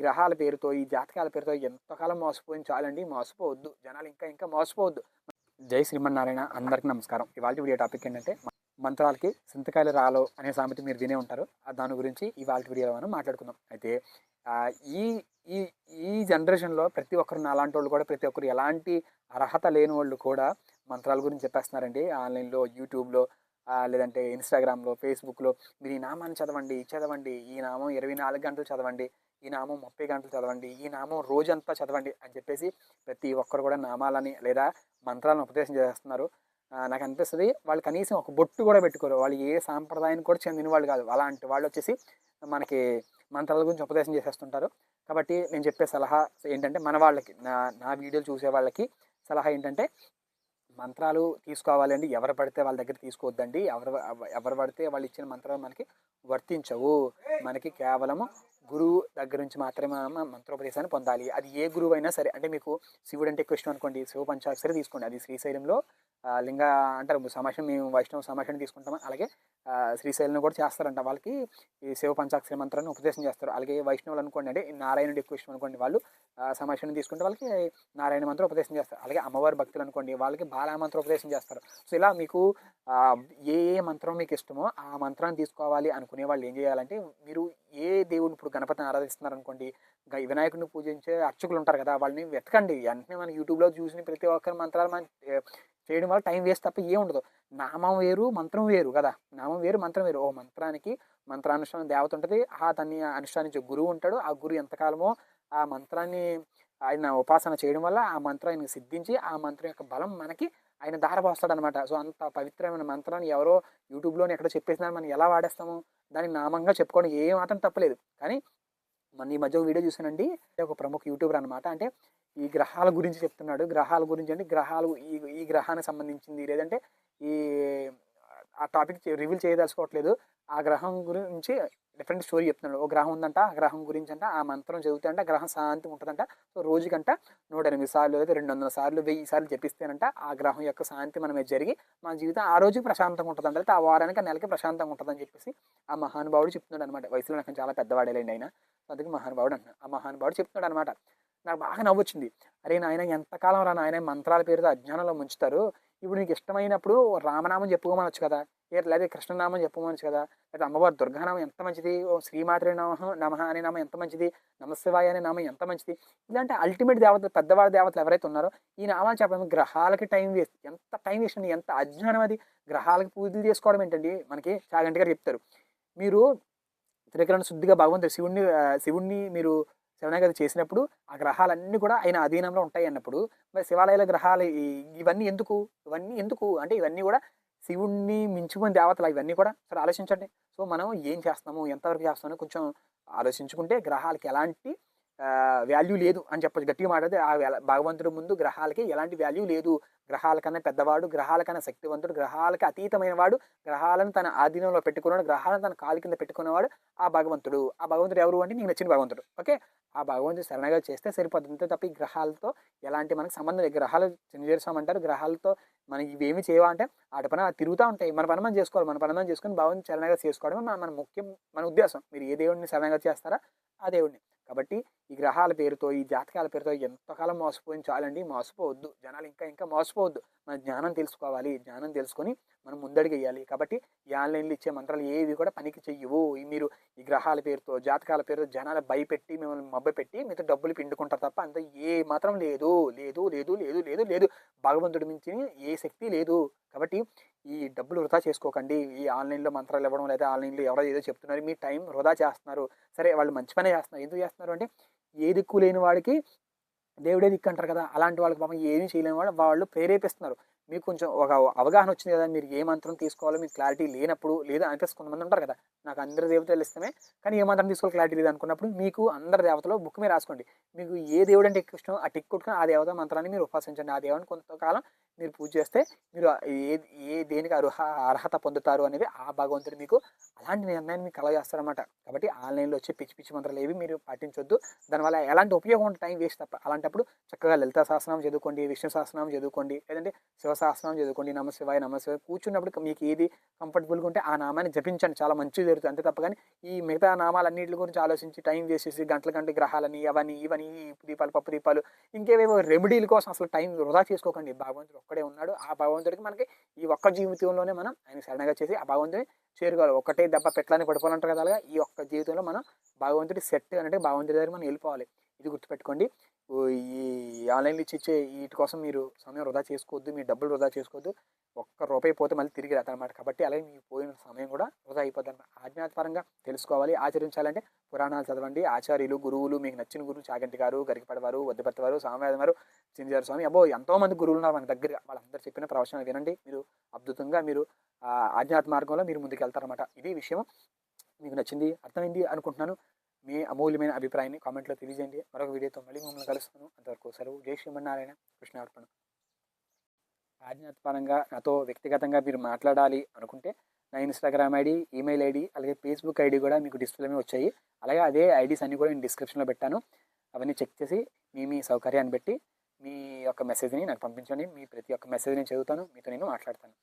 గ్రహాల పేరుతో ఈ జాతకాల పేరుతో ఎంతకాలం మోసపోయింది చాలండి మోసపోవద్దు. జనాలు ఇంకా ఇంకా మోసపోవద్దు. జై శ్రీమన్నారాయణ అందరికీ నమస్కారం. ఇవాళ వీడియో టాపిక్ ఏంటంటే మంత్రాలకి సింతకాయలు రాలో అనే సామెత మీరు వినే ఉంటారు. దాని గురించి ఇవాళ వీడియోలో మనం మాట్లాడుకుందాం. అయితే ఈ ఈ ఈ జనరేషన్లో ప్రతి ఒక్కరు నాలాంటి వాళ్ళు కూడా ప్రతి ఒక్కరు ఎలాంటి అర్హత లేని వాళ్ళు కూడా మంత్రాల గురించి చెప్పేస్తున్నారండి. ఆన్లైన్లో యూట్యూబ్లో లేదంటే ఇన్స్టాగ్రామ్లో ఫేస్బుక్లో. మీరు ఈ నామాన్ని చదవండి చదవండి ఈ నామం ఇరవై నాలుగు గంటలు చదవండి. ఈ నామం ముప్పై గంటలు చదవండి ఈ నామం రోజంతా చదవండి అని చెప్పేసి ప్రతి ఒక్కరు కూడా నామాలని లేదా మంత్రాలను ఉపదేశం చేస్తున్నారు. నాకు అనిపిస్తుంది వాళ్ళు కనీసం ఒక బొట్టు కూడా పెట్టుకోరు. వాళ్ళు ఏ సాంప్రదాయానికి కూడా చెందిన వాళ్ళు కాదు. అలాంటి వాళ్ళు వచ్చేసి మనకి మంత్రాల గురించి ఉపదేశం చేసేస్తుంటారు. కాబట్టి నేను చెప్పే సలహా ఏంటంటే మన వాళ్ళకి నా నా వీడియోలు చూసే వాళ్ళకి సలహా ఏంటంటే మంత్రాలు తీసుకోవాలండి ఎవరు పడితే వాళ్ళ దగ్గర తీసుకోవద్దండి. ఎవరు ఎవరు పడితే వాళ్ళు ఇచ్చిన మంత్రాలు మనకి వర్తించవు. మనకి కేవలము గురువు దగ్గర నుంచి మాత్రమే మనం మంత్రోపదేశాన్ని పొందాలి. అది ఏ గురువు అయినా సరే అంటే మీకు శివుడు అంటే కృష్ణ అనుకోండి శివ పంచాక్షరి తీసుకోండి. అది శ్రీశైలంలో లింగ అంటారు సమాషం మేము వైష్ణవ సమాషం తీసుకుంటాం అలాగే శ్రీశైలం కూడా చేస్తారంట వాళ్ళకి. ఈ శివ పంచాక్షరి మంత్రాన్ని ఉపదేశం చేస్తారు. అలాగే వైష్ణవులు అనుకోండి అంటే నారాయణుడు ఎక్కువ ఇష్టం అనుకోండి వాళ్ళు సమాషం తీసుకుంటే వాళ్ళకి నారాయణ మంత్రం ఉపదేశం చేస్తారు. అలాగే అమ్మవారి భక్తులు అనుకోండి వాళ్ళకి బాలా మంత్రం ఉపదేశం చేస్తారు. సో ఇలా మీకు ఏ ఏ మంత్రం మీకు ఇష్టమో ఆ మంత్రాన్ని తీసుకోవాలి అనుకునే వాళ్ళు ఏం చేయాలంటే మీరు ఏ దేవుడిని ఇప్పుడు గణపతిని ఆరాధిస్తున్నారు అనుకోండి గ- వినాయకుడిని పూజించే అర్చకులు ఉంటారు కదా వాళ్ళని వెతకండి. వెంటనే మనం యూట్యూబ్లో చూసిన ప్రతి ఒక్కరి మంత్రాలు మన చేయడం వల్ల టైం వేస్ట్ తప్ప ఏం ఉండదు. నామం వేరు మంత్రం వేరు కదా. నామం వేరు మంత్రం వేరు. ఓ మంత్రానికి మంత్రానుష్ఠానం దేవత ఉంటుంది. ఆ దాన్ని అనుష్ఠానించే గురువు ఉంటాడు. ఆ గురువు ఎంతకాలమో ఆ మంత్రాన్ని ఆయన ఉపాసన చేయడం వల్ల ఆ మంత్రం ఆయనకు సిద్ధించి ఆ మంత్రం యొక్క బలం మనకి ఆయన దారపోస్తాడు అనమాట సో అంత పవిత్రమైన మంత్రాన్ని ఎవరో యూట్యూబ్లోనే ఎక్కడో చెప్పేసినారు. మనం ఎలా వాడేస్తాము? దాన్ని నామంగా చెప్పుకోవడం ఏ మాత్రం తప్పలేదు. కానీ మన ఈ మధ్య ఒక వీడియో చూసానండి ఒక ప్రముఖ యూట్యూబర్ అనమాట అంటే ఈ గ్రహాల గురించి చెప్తున్నాడు. గ్రహాల గురించి అంటే గ్రహాలు ఈ ఈ గ్రహానికి సంబంధించింది. లేదంటే ఈ ఆ టాపిక్ రివీల్ చేయదలుచుకోవట్లేదు. ఆ గ్రహం గురించి డిఫరెంట్ స్టోరీ చెప్తున్నాడు. ఓ గ్రహం ఉందంట ఆ గ్రహం గురించి అంట ఆ మంత్రం చదివితే అంట గ్రహం శాంతి ఉంటుందంట. సో రోజుకంట నూట ఎనిమిది సార్లు లేదా రెండు వందల సార్లు వెయ్యి సార్లు చెప్పిస్తేనంట ఆ గ్రహం యొక్క శాంతి మన మీద జరిగి మన జీవితం ఆ రోజుకి ప్రశాంతంగా ఉంటుందంట. లేకపోతే ఆ వారానికి ఆ నెలకి ప్రశాంతంగా ఉంటుందని చెప్పేసి ఆ మహానుభావుడు చెప్తున్నాడు అనమాట వయసులో నాకు చాలా పెద్దవాడేలేండి ఆయన. సో అందుకే మహానుభావుడు అన్న. ఆ మహానుభావుడు చెప్తున్నాడు అనమాట నాకు బాగా నవ్వొచ్చింది. అరే నాయన ఎంతకాలం రా నాయన మంత్రాల పేరుతో అజ్ఞానంలో ముంచుతారు. ఇప్పుడు నీకు ఇష్టమైనప్పుడు రామనామం చెప్పుకోమనొచ్చు కదా. లేదా కృష్ణనామం చెప్పుకోమనొచ్చు కదా. లేదా అమ్మవారి దుర్గానామం ఎంత మంచిది? ఓ శ్రీమాత్రే నమ నమ అనే నామం ఎంత మంచిది? నమశివాయ అనే నామం ఎంత మంచిది? ఇలాంటి అల్టిమేట్ దేవతలు పెద్దవాడి దేవతలు ఎవరైతే ఉన్నారో ఈ నామాలు చెప్పడం గ్రహాలకి టైం వేస్ట్ ఎంత టైం వేస్ట్ అండి ఎంత అజ్ఞానం అది. గ్రహాలకి పూజలు చేసుకోవడం ఏంటండి? మనకి చాగంటి గారు చెప్తారు. మీరు త్రికరణ శుద్ధిగా భగవంతుడు శివుణ్ణి శివుణ్ణి మీరు శరణాగతి చేసినప్పుడు ఆ గ్రహాలన్నీ కూడా ఆయన అధీనంలో ఉంటాయి అన్నప్పుడు మరి శివాలయాల గ్రహాలు ఇవన్నీ ఎందుకు? ఇవన్నీ ఎందుకు? అంటే ఇవన్నీ కూడా శివుణ్ణి మించుకుని దేవతలు ఇవన్నీ కూడా సరే ఆలోచించండి. సో మనం ఏం చేస్తాము ఎంతవరకు చేస్తామో కొంచెం ఆలోచించుకుంటే గ్రహాలకి ఎలాంటి వాల్యూ లేదు అని చెప్పచ్చు. గట్టిగా మాట్లాడితే ఆ వేల- భగవంతుడి ముందు గ్రహాలకి ఎలాంటి వాల్యూ లేదు. గ్రహాల కన్నా పెద్దవాడు గ్రహాల కన్నా శక్తివంతుడు గ్రహాలకి అతీతమైన వాడు గ్రహాలను తన ఆధీనంలో పెట్టుకున్నాడు గ్రహాలను తన కాలు కింద పెట్టుకున్నవాడు ఆ భగవంతుడు. ఆ భగవంతుడు ఎవరు అంటే నీకు నచ్చిన భగవంతుడు. ఓకే? ఆ భగవంతుడు శరణగా చేస్తే సరిపోతుంది. అంతే తప్ప ఈ గ్రహాలతో ఎలాంటి మనకు సంబంధం లేదు. గ్రహాలు చిన్నజేరుసామంటారు గ్రహాలతో మనం ఇవేమి చేయవా అంటే వాటి పని తిరుగుతూ ఉంటాయి. మన పని మనం చేసుకోవాలి. మన పని మనం చేసుకొని భగవంతుని శరణగా చేసుకోవడం మన మన ముఖ్యం మన ఉద్దేశం. మీరు ఏ దేవుడిని శరణగా చేస్తారా? ఆ దేవుడిని. కాబట్టి ఈ గ్రహాల పేరుతో ఈ జాతకాల పేరుతో ఎంతకాలం మోసపోయిన చాలండి మోసపోవద్దు. జనాలు ఇంకా ఇంకా మోసపోవద్దు. మన జ్ఞానం తెలుసుకోవాలి. జ్ఞానం తెలుసుకొని మనం ముందడిగేయాలి. వేయాలి కాబట్టి ఈ ఆన్లైన్లో ఇచ్చే మంత్రాలు ఏవి కూడా పనికి చెయ్యవు. ఈ మీరు ఈ గ్రహాల పేరుతో జాతకాల పేరుతో జనాలు భయపెట్టి మిమ్మల్ని మబ్బపెట్టి మీతో డబ్బులు పిండుకుంటారు తప్ప అంత ఏ మాత్రం లేదు. లేదు లేదు లేదు లేదు లేదు. భగవంతుడి మించి ఏ శక్తి లేదు. కాబట్టి ఈ డబ్బులు వృధా చేసుకోకండి. ఈ ఆన్లైన్లో మంత్రాలు ఇవ్వడం లేదా ఆన్లైన్లో ఎవరో ఏదో చెప్తున్నారు. మీ టైం వృధా చేస్తున్నారు. సరే వాళ్ళు మంచి పనే చేస్తున్నారు. ఎందుకు చేస్తున్నారు అంటే ఏ దిక్కు లేని వాడికి దేవుడే దిక్కు అంటారు కదా. అలాంటి వాళ్ళకి పాపం ఏమీ చేయలేని వాళ్ళు వాళ్ళు ప్రేరేపిస్తున్నారు. మీకు కొంచెం ఒక అవగాహన వచ్చింది కదా మీరు ఏ మంత్రం తీసుకోవాలో మీకు క్లారిటీ లేనప్పుడు లేదా అనిపిస్తుంది కొంతమంది ఉంటారు కదా. నాకు అందరి దేవతలు ఇష్టమే కానీ ఏ మంత్రం తీసుకోవాలి క్లారిటీ లేదు అనుకున్నప్పుడు మీకు అందరి దేవతలో బుక్ మీద రాసుకోండి. మీకు ఏ దేవుడు అంటే ఎక్కువ ఇష్టం ఆ టిక్ కొట్టుకుని ఆ దేవత మంత్రాన్ని మీరు ఉపాసించండి. ఆ దేవుడిని కొంతకాలం మీరు పూజ చేస్తే మీరు ఏ ఏ దేనికి అర్హ అర్హత పొందుతారు అనేది ఆ భగవంతుడు మీకు అలాంటి నిర్ణయాన్ని మీకు కలగజేస్తారన్నమాట. కాబట్టి ఆన్లైన్లో వచ్చే పిచ్చి పిచ్చి మంత్రాలు ఏవి మీరు పాటించొద్దు. దానివల్ల ఎలాంటి ఉపయోగం ఉంటుంది టైం వేస్ట్ తప్ప. అలాంటప్పుడు చక్కగా లలిత సహస్రనామం చదువుకోండి విష్ణు సహస్రనామం చదువుకోండి లేదంటే శివ చదువుకోండి నమ శివాయ నమ శివాయ. కూర్చున్నప్పుడు మీకు ఏది కంఫర్టబుల్గా ఉంటే ఆ నామాన్ని జపించండి. చాలా మంచిది జరుగుతుంది. అంతే తప్ప కానీ ఈ మిగతా నామాలన్నింటి గురించి ఆలోచించి టైం వేసేసి గంటల గంటల గ్రహాలని అవని ఇవని ఈ దీపాలు పప్పు దీపాలు ఇంకేవేవో రెమెడీల కోసం అసలు టైం వృధా చేసుకోకండి. భగవంతుడు ఒక్కడే ఉన్నాడు. ఆ భగవంతుడికి మనకి ఈ ఒక్క జీవితంలోనే మనం ఆయన శరణగా చేసి ఆ భగవంతుని చేరుకోవాలి. ఒకటే దెబ్బ పెట్టలని పడిపోవాలంటారు కదా ఈ ఒక్క జీవితంలో మనం భగవంతుడి సెట్ అంటే భగవంతుడి దగ్గర మనం వెళ్ళిపోవాలి. ఇది గుర్తుపెట్టుకోండి. ఈ ఆన్లైన్లో ఇచ్చి ఇచ్చే వీటి కోసం మీరు సమయం వృధా చేసుకోవద్దు మీ డబ్బులు వృధా చేసుకోవద్దు. ఒక్క రూపాయి పోతే మళ్ళీ తిరిగి రాదనమాట కాబట్టి అలాగే మీకు పోయిన సమయం కూడా వృధా అయిపోద్ది అనమాట ఆజ్ఞాతపరంగా తెలుసుకోవాలి ఆచరించాలంటే పురాణాలు చదవండి. ఆచార్యులు గురువులు మీకు నచ్చిన గురువు చాగంటి గారు గరికపడి వారు వద్దపర్తి వారు సామవేదం వారు స్వామి అబ్బో ఎంతో మంది గురువులు ఉన్నారు మన దగ్గర. వాళ్ళందరూ చెప్పిన ప్రవచనాలు వినండి. మీరు అద్భుతంగా మీరు ఆ ఆధ్యాత్మ మార్గంలో మీరు ముందుకు వెళ్తారనమాట ఇది విషయం మీకు నచ్చింది అర్థమైంది అనుకుంటున్నాను. మీ అమూల్యమైన అభిప్రాయాన్ని కామెంట్లో తెలియజేయండి. మరొక వీడియోతో మళ్ళీ మిమ్మల్ని కలుస్తాను. అంతవరకు సెలవు. జై శ్రీమన్నారాయణ. కృష్ణార్పణ. ఆజ్ఞాత్పరంగా నాతో వ్యక్తిగతంగా మీరు మాట్లాడాలి అనుకుంటే నా ఇన్స్టాగ్రామ్ ఐడి ఈమెయిల్ ఐడి అలాగే ఫేస్బుక్ ఐడి కూడా మీకు డిస్ప్లే మీద వచ్చాయి. అలాగే అదే ఐడీస్ అన్నీ కూడా నేను డిస్క్రిప్షన్లో పెట్టాను. అవన్నీ చెక్ చేసి మీ మీ సౌకర్యాన్ని బట్టి మీ యొక్క మెసేజ్ని నాకు పంపించండి. మీ ప్రతి ఒక్క మెసేజ్ నేను చదువుతాను. మీతో నేను మాట్లాడతాను.